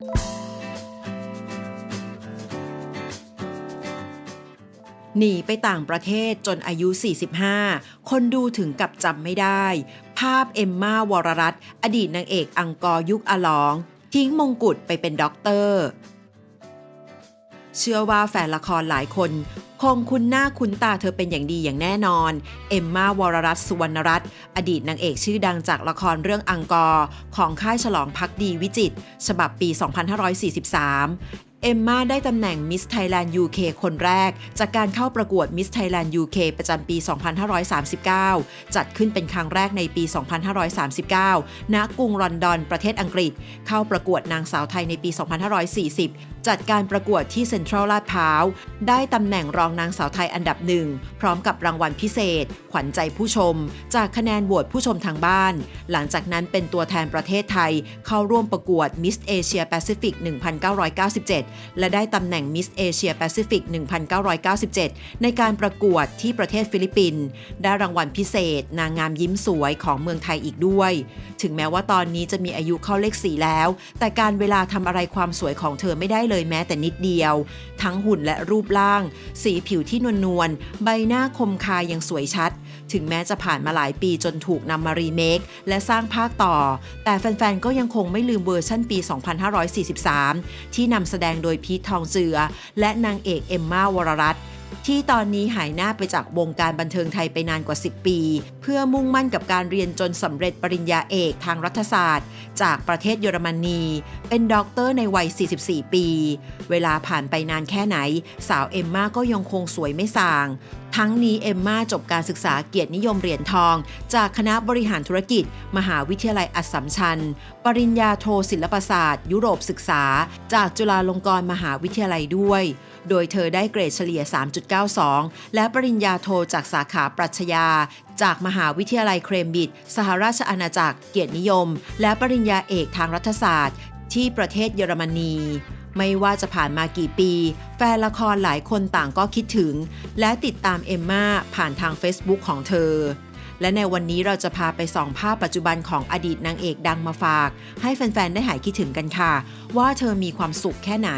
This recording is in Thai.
หนีไปต่างประเทศจนอายุ 45 คนดูถึงกับจำไม่ได้ ภาพเอมมาวรรัตน์อดีตนางเอกอังกอร์ยุคอลอง ทิ้งมงกุฎไปเป็นด็อกเตอร์ เชื่อว่าแฟนละครหลายคน คงคุ้นหน้าคุ้นตาเธอเป็นอย่างดีอย่างแน่นอน เอมมาวรรัตน์สุวรรณรัตน์อดีตนางเอกชื่อดังจากละครเรื่องอังกอร์ ของค่ายฉลองพักดีวิจิต ฉบับปี 2543เอมมาได้ตำแหน่งมิสไทยแลนด์ UK คนแรก จากการเข้าประกวดมิสไทยแลนด์ UK ประจำปี 2539 จัดขึ้นเป็นครั้งแรกในปี 2539 ณ กรุงลอนดอน ประเทศอังกฤษ เข้าประกวดนางสาวไทยในปี 2540จัดการประกวดที่เซ็นทรัลลาดพร้าว ได้ตำแหน่งรองนางสาวไทยอันดับหนึ่ง พร้อมกับรางวัลพิเศษ ขวัญใจผู้ชม จากคะแนนโหวตผู้ชมทางบ้าน หลังจากนั้นเป็นตัวแทนประเทศไทย เข้าร่วมประกวด Miss Asia Pacific 1997 และได้ตำแหน่ง Miss Asia Pacific 1997 ในการประกวดที่ประเทศฟิลิปปินส์ได้รางวัลพิเศษ นางงามยิ้มสวยของเมืองไทยอีกด้วย ถึงแม้ว่าตอนนี้จะมีอายุเข้าเลขสี่แล้ว แต่การเวลาทำอะไรความสวยของเธอไม่ได้เลยแม้แต่นิดเดียว ทั้งหุ่นและรูปร่าง สีผิวที่นวลนวลๆ ใบหน้าคมคายยังสวยชัด ถึงแม้จะผ่านมาหลายปีจนถูกนำมารีเมค และสร้างภาคต่อ แต่แฟนๆ ก็ยังคงไม่ลืมเวอร์ชั่นปี 2543 ที่นำแสดงโดยพีททองเจือ และนางเอกเอมมาวรรัตน์ ที่ตอนนี้หายหน้าไปจากวงการบันเทิงไทยไปนานกว่า 10 ปี เพื่อมุ่งมั่นกับการเรียนจนสำเร็จปริญญาเอกทางรัฐศาสตร์ จากประเทศเยอรมนี เป็นด็อกเตอร์ในวัย 44 ปี เวลาผ่านไปนานแค่ไหน สาวเอมมาก็ยังคงสวยไม่ส่าง ทั้งนี้เอมมาจบการศึกษาเกียรตินิยมเหรียญทอง จากคณะบริหารธุรกิจ มหาวิทยาลัยอัสสัมชัญ ปริญญาโทศิลปศาสตร์ ยุโรปศึกษา จากจุฬาลงกรณ์มหาวิทยาลัยด้วย โดยเธอได้เกรดเฉลี่ย 3.92 และปริญญาโทจากสาขาปรัชญา จากมหาวิทยาลัยเครมบิด สหราชอาณาจักร เกียรตินิยม และปริญญาเอกทางรัฐศาสตร์ ที่ประเทศเยอรมนี ไม่ว่าจะผ่านมากี่ปี แฟนละครหลายคนต่างก็คิดถึง และติดตามเอมมาผ่านทาง Facebook ของเธอ และในวันนี้เราจะพาไปส่องภาพปัจจุบันของอดีตนางเอกดังมาฝาก ให้แฟนๆ ได้หายคิดถึงกันค่ะ ว่าเธอมีความสุขแค่ไหน